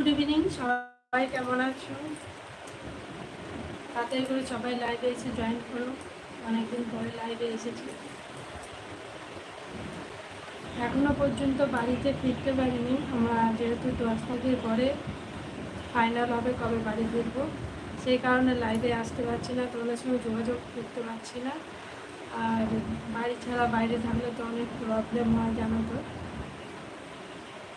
Good evening সবাই কেমন আছো? তাড়াতাড়ি করে সবাই লাইভে এসে জয়েন করো। অনেকদিন পরে লাইভে এসেছি। এখনও পর্যন্ত বাড়িতে ফিরতে পারিনি। আমরা যেহেতু দশ তারিখের পরে ফাইনাল হবে কবে বাড়ি ফিরবো, সেই কারণে লাইভে আসতে পারছি না, তোমাদের সঙ্গে যোগাযোগ করতে পারছি না। আর বাড়ি ছাড়া বাইরে থাকলে তো অনেক প্রবলেম হয় জানো তো।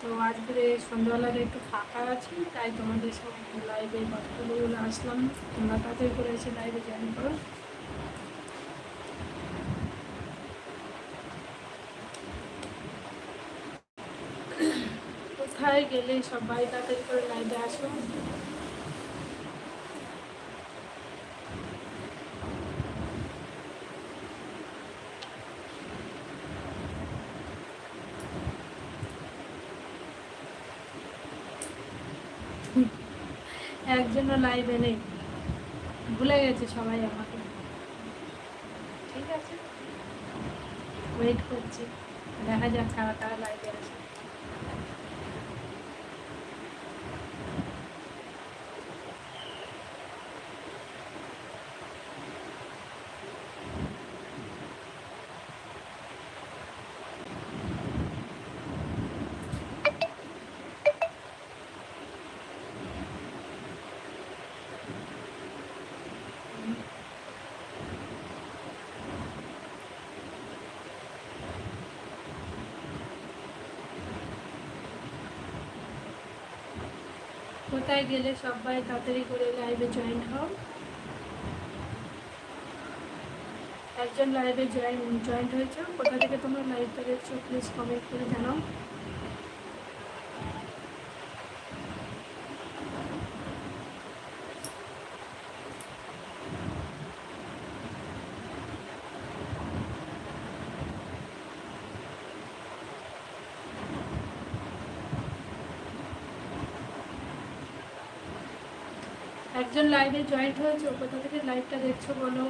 তো আজকে সন্ধ্যাবেলাটা একটু ফাঁকা আছি, তাই তোমাদের সঙ্গে লাইভে কথা বলে আসলাম। তোমরা তাড়াতাড়ি করে এসে লাইভে জয়েন করো। কোথায় গেলে সবাই তাড়াতাড়ি করে লাইভে আসো? একজনও লাইভে নেই। ভুলে গেছে সবাই আমাকে। ঠিক আছে? ওয়েট করছি। দেখা যাক কারা কারা লাইভে আসে কোথায় গেলে সবাই তাড়াতাড়ি করে লাইভে জয়েন হও। একজন লাইভে জয়েন জয়েন্ট হয়েছে। কোথা থেকে তোমরা লাইভটা দেখছ প্লিজ কমেন্ট করে জানাও। একজন লাইভে জয়েন্ট হয়েছে কোথা থেকে লাইভটা দেখছ বলো?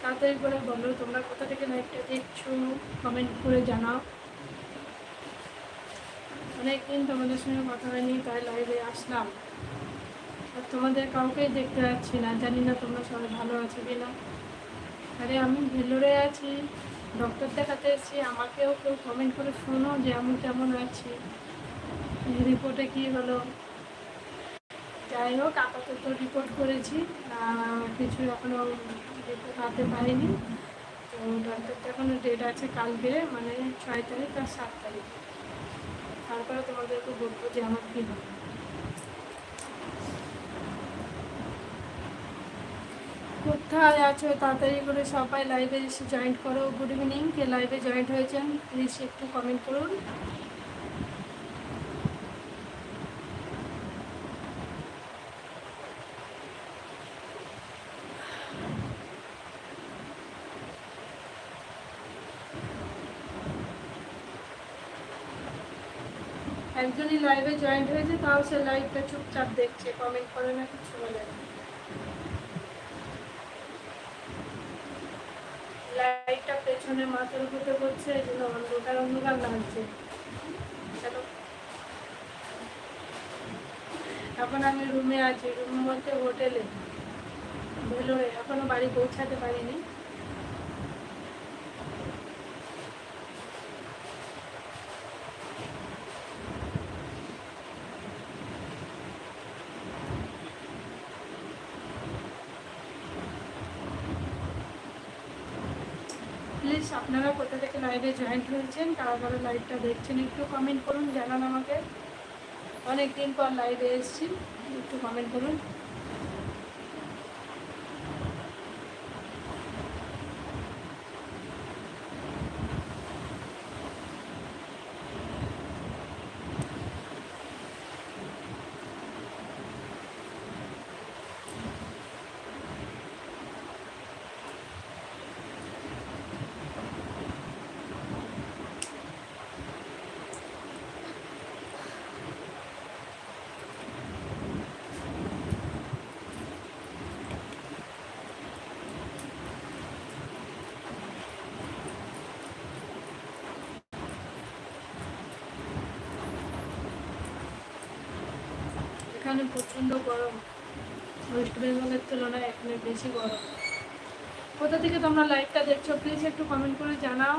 তাড়াতাড়ি করে বলো তোমরা কোথা থেকে লাইভটা দেখছ? কমেন্ট করে জানাও। অনেকদিন তোমাদের সঙ্গে কথা হয়নি, তাই লাইভে আসলাম। আর তোমাদের কাউকেই দেখতে পাচ্ছি না, জানি না তোমরা সবাই ভালো আছো কি না আরে আমি ভেলোরে আছি ডক্টর দেখাতে এসেছি, আমাকেও কেউ কমেন্ট করে শোনো যে আমি কেমন আছি। রিপোর্টে কী হলো? যাই হোক, আপাতত রিপোর্ট করেছি। কিছু এখনও হাতে পাইনি তো ডক্টর এখনও ডেট আছে কালকে মানে ছয় তারিখ আর সাত তারিখ। তারপরে তোমাদেরকে বলব যে আমার কী হবে। কোথায় আছো? তাড়াতাড়ি করে সবাই লাইভে এসে জয়েন্ট করো। গুড ইভিনিং কে লাইভে জয়েন্ট হয়েছেন প্লিজ একটু কমেন্ট করুন। একজনই লাইভে জয়েন্ট হয়েছে, তাও সে লাইভটা চুপচাপ দেখছে কমেন্ট করে না, কিছু বলে লাইটটা পেছনে মাথার উপরে করছে এই জন্য অন্ধকার অন্ধকার লাগছে। চলো এখন আমি রুমে আছি রুমের মধ্যে হোটেলে ভেলোরে এখনও বাড়ি পৌঁছাতে পারিনি। প্লিজ আপনারা কোথা থেকে লাইভে জয়েন্ট হয়েছেন, কারা কারা লাইভটা দেখছেন, একটু কমেন্ট করুন, জানান আমাকে। অনেক দিন পর লাইভে এসেছি, একটু কমেন্ট করুন। এখানে প্রচণ্ড গরম। ওয়েস্ট বেঙ্গলের তুলনায় এখানে বেশি গরম। কোথা থেকে তোমরা লাইভটা দেখছ প্লিজ একটু কমেন্ট করে জানাও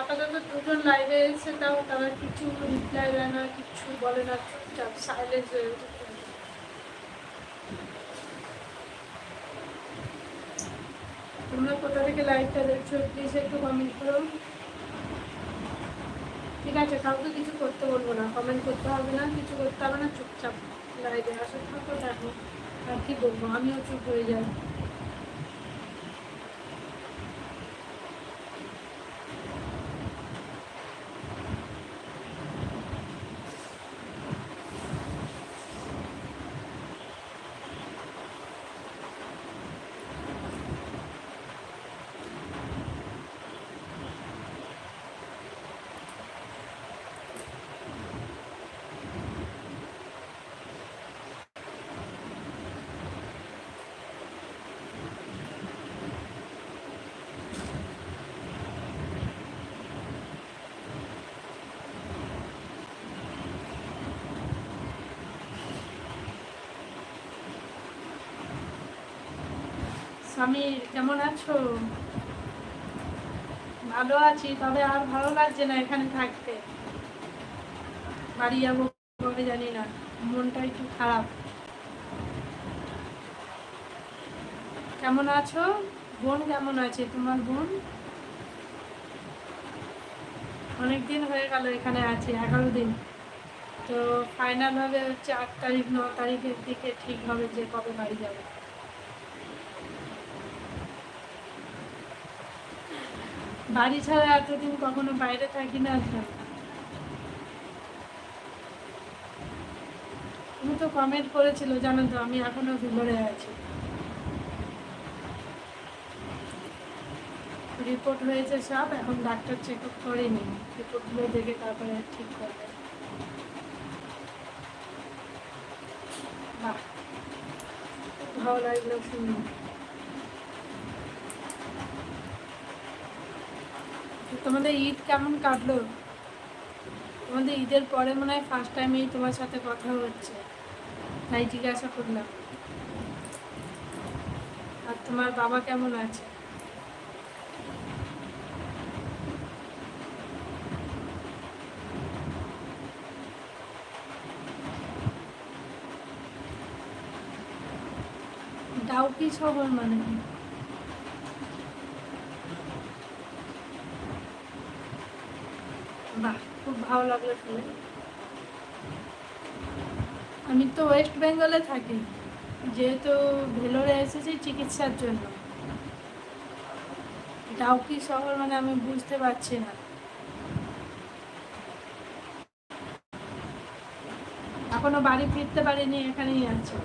আপাতত দুজন লাইভে এসে তাও তারা কিছু রিপ্লাই দেয় না, কিছু বলে না, চুপচাপ সাইলেন্স হয়ে তোমরা কোথা থেকে লাইভটা দেখছ প্লিজ একটু কমেন্ট করো। ঠিক আছে, কাউকে কিছু করতে বলব না কমেন্ট করতে হবে না, কিছু করতে হবে না, চুপচাপ লাইভে আসো, থাকো দেখো আর কি বলব, আমিও চুপ হয়ে যাই। স্বামীর কেমন আছো? ভালো আছি, তবে আর ভালো লাগছে না এখানে থাকতে। বাড়ি যাব কবে জানি না, মনটা একটু খারাপ। কেমন আছো? বোন কেমন আছে? তোমার বোন? অনেক দিন হয়ে গেল এখানে আছি, এগারো দিন। তো ফাইনাল হবে হচ্ছে আট তারিখ, ন তারিখের দিকে ঠিক হবে যে কবে বাড়ি যাবে। বাড়ি ছাড়া এতদিন কখনো বাইরে থাকি না তুমি তো কমেন্ট করেছিল, জানো তো, আমি এখনও ভিতরে আছি। রিপোর্ট হয়েছে সব, এখন ডাক্তার চেক আপ করেনি। রিপোর্টগুলো দেখে তারপরে ঠিক করবে। বাহ ভালো লাগল শুনে। তোমাদের ঈদ কেমন কাটলো? তোমাদের ঈদের পরে মনে হয় ফার্স্ট টাইমেই তোমার সাথে কথা হচ্ছে। তাই জিজ্ঞাসা করলাম। আর তোমার বাবা কেমন আছে? ডাউকি শহর মানে কি? বাহ খুব ভালো লাগল শুনে। আমি তো ওয়েস্ট বেঙ্গলে থাকি, যেহেতু ভেলোরে এসেছি চিকিৎসার জন্য। ডাউকি শহর মানে আমি বুঝতে পারছি না। এখনও বাড়ি ফিরতে পারিনি, এখানেই আছে।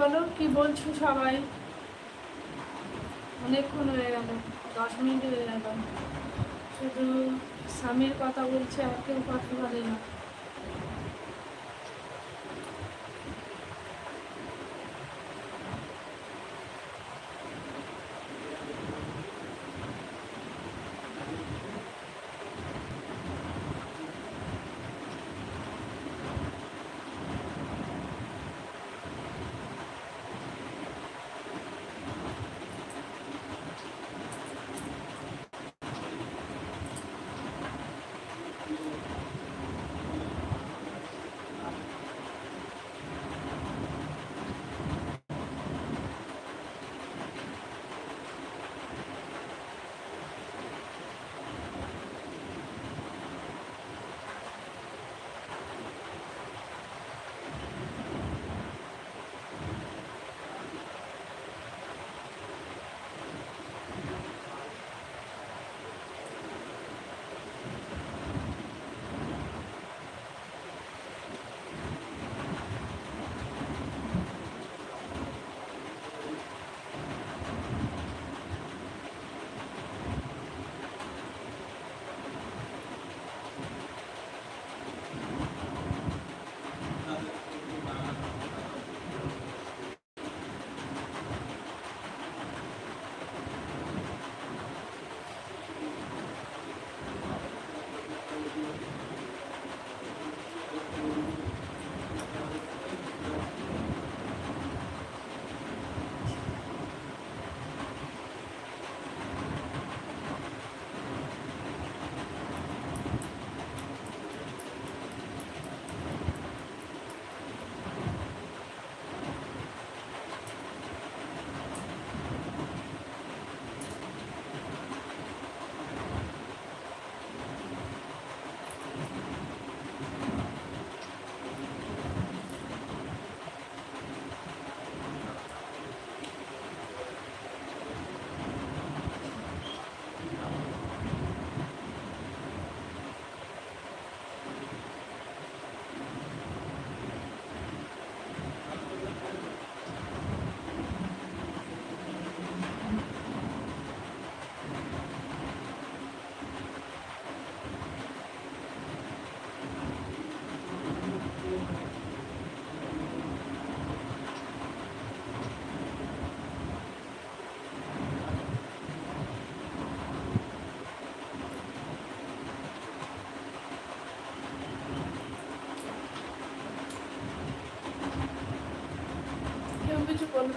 বলো, কি বলছো সবাই? অনেকক্ষণ হয়ে গেল, দশ মিনিট হয়ে গেল। শুধু স্বামীর কথা বলছে আর কেউ কথা বলে না।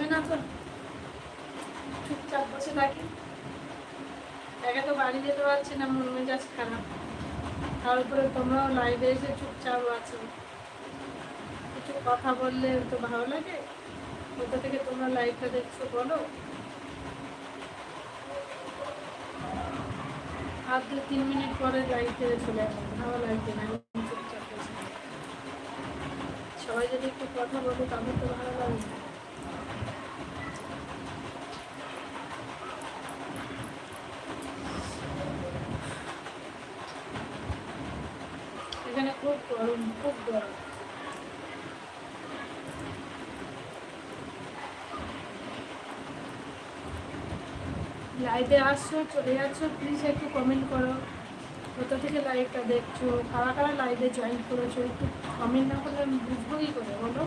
বলবে না তো? চুপচাপ বসে থাকি। একে তো বাড়ি যেতে পারছি না, মন মেজাজ খারাপ। তার উপরে তোমরাও লাইভে এসে চুপচাপ আছো। কিছু কথা বললে তো ভালো লাগে। কোথা থেকে তোমরা লাইভটা দেখছ বলো? আর দু তিন মিনিট পরে লাইভে চলে যাব ভালো লাগবে না চুপচাপ সবাই যদি একটু কথা বলো, তাহলে তো ভালো লাগবে এখানে খুব গরম, খুব গরম। লাইভে আসছো, চলে যাচ্ছ প্লিজ একটু কমেন্ট করো। কোথা থেকে লাইভটা দেখছ? কারা কারা লাইভে জয়েন করেছ? একটু কমেন্ট না করলে আমি বুঝব কি করে বলো।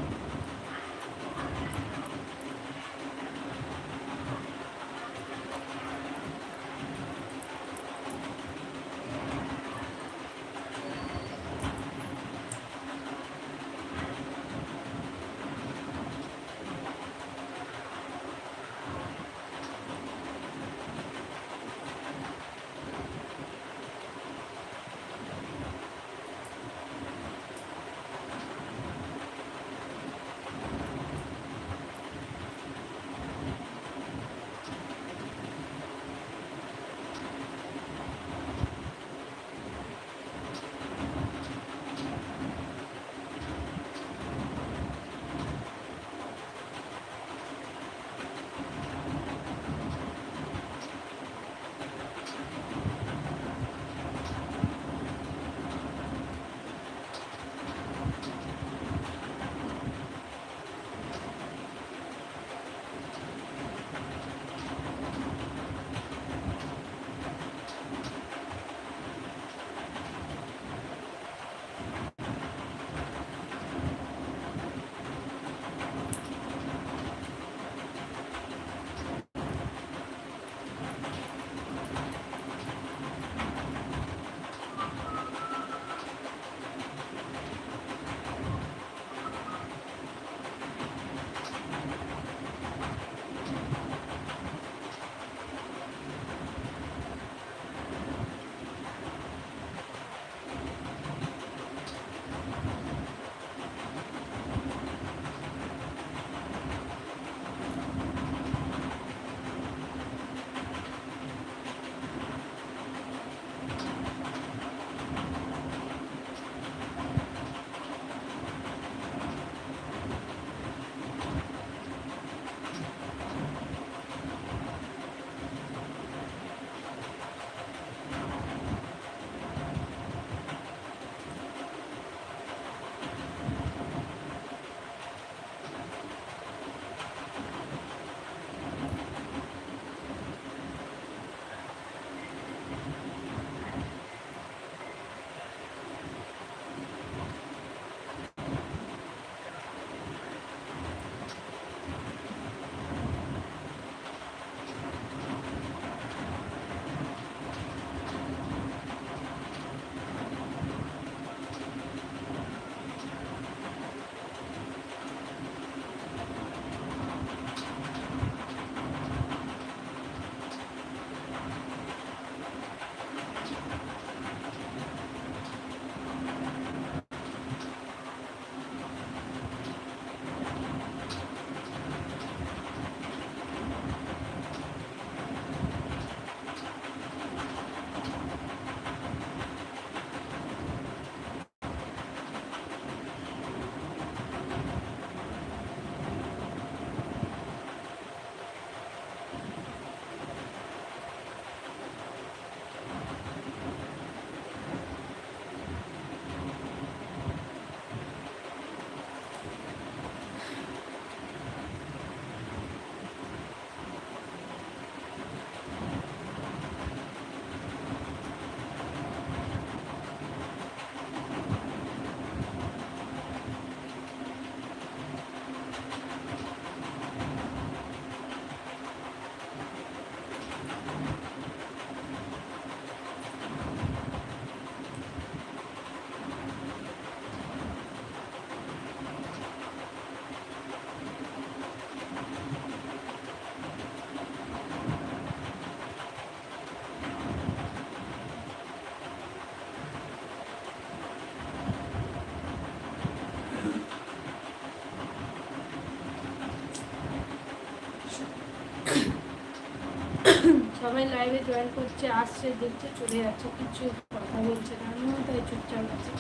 সবাই লাইভে জয়েন করছে, আসছে, দেখছে, চলে যাচ্ছে, কিছু কথা বলছে না, আমিও তাই চুপচাপ আছি।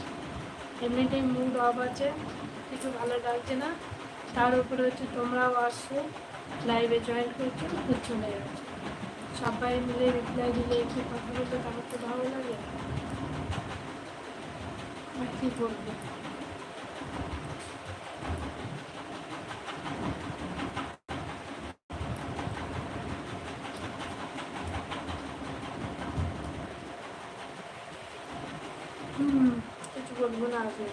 এমনিতেই মুড অফ আছে, কিছু ভালো লাগছে না। তার উপরে হচ্ছে তোমরাও আসছো লাইভে জয়েন করছ চলে যাচ্ছে। সবাই মিলে রিপ্লাই দিলে একটু কথা বলতে তাহলে তো ভালো লাগে। আর কী করব কিছু বলব না আগে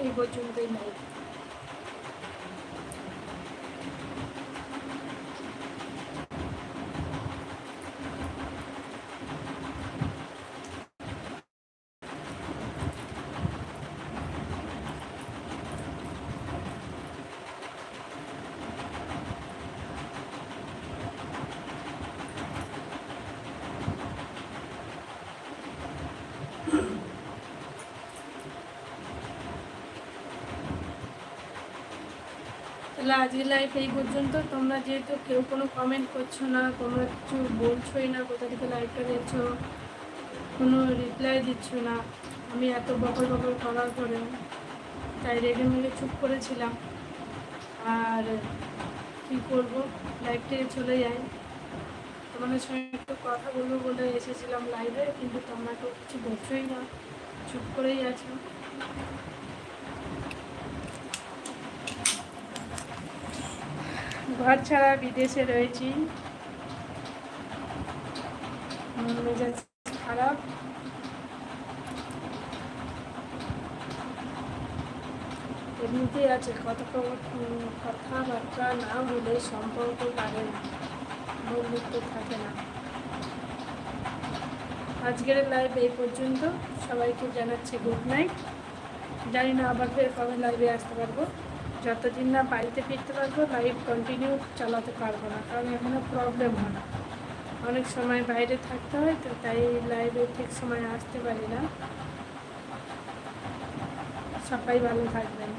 এই পর্যন্তই নাই তাহলে আজকে লাইফ এই পর্যন্ত। তোমরা যেহেতু কেউ কোনো কমেন্ট করছ না তোমরা কিছু বলছোই না, কোথা থেকে লাইভটা দেখছ কোনো রিপ্লাই দিচ্ছ না, আমি এত বকর বকর করার পরেও তাই মেগে চুপ করেছিলাম। আর কী করব? লাইভ চলে যাই তোমাদের সঙ্গে একটু কথা বলব বলে এসেছিলাম লাইভে কিন্তু তোমরা তো কিছু বলছোই না, চুপ করেই আছো। ঘর ছাড়া বিদেশে রয়েছি। মন মেজাজ খারাপ। এমনিতেই আছে, কত কথাবার্তা না হলে সম্পর্ক লাগে না বন্ধুত্ব থাকে না। আজকের লাইভ এই পর্যন্ত। সবাইকে জানাচ্ছে গুড নাইট জানি না আবার ফের কবে লাইভে আসতে পারব। যতদিন না বাড়িতে ফিরতে পারব লাইভ কন্টিনিউ চালাতে পারব না, কারণ এখনও প্রবলেম হয় না। অনেক সময় বাইরে থাকতে হয়, তো তাই লাইভে ঠিক সময় আসতে পারি না। সবাই ভালো থাকবেন।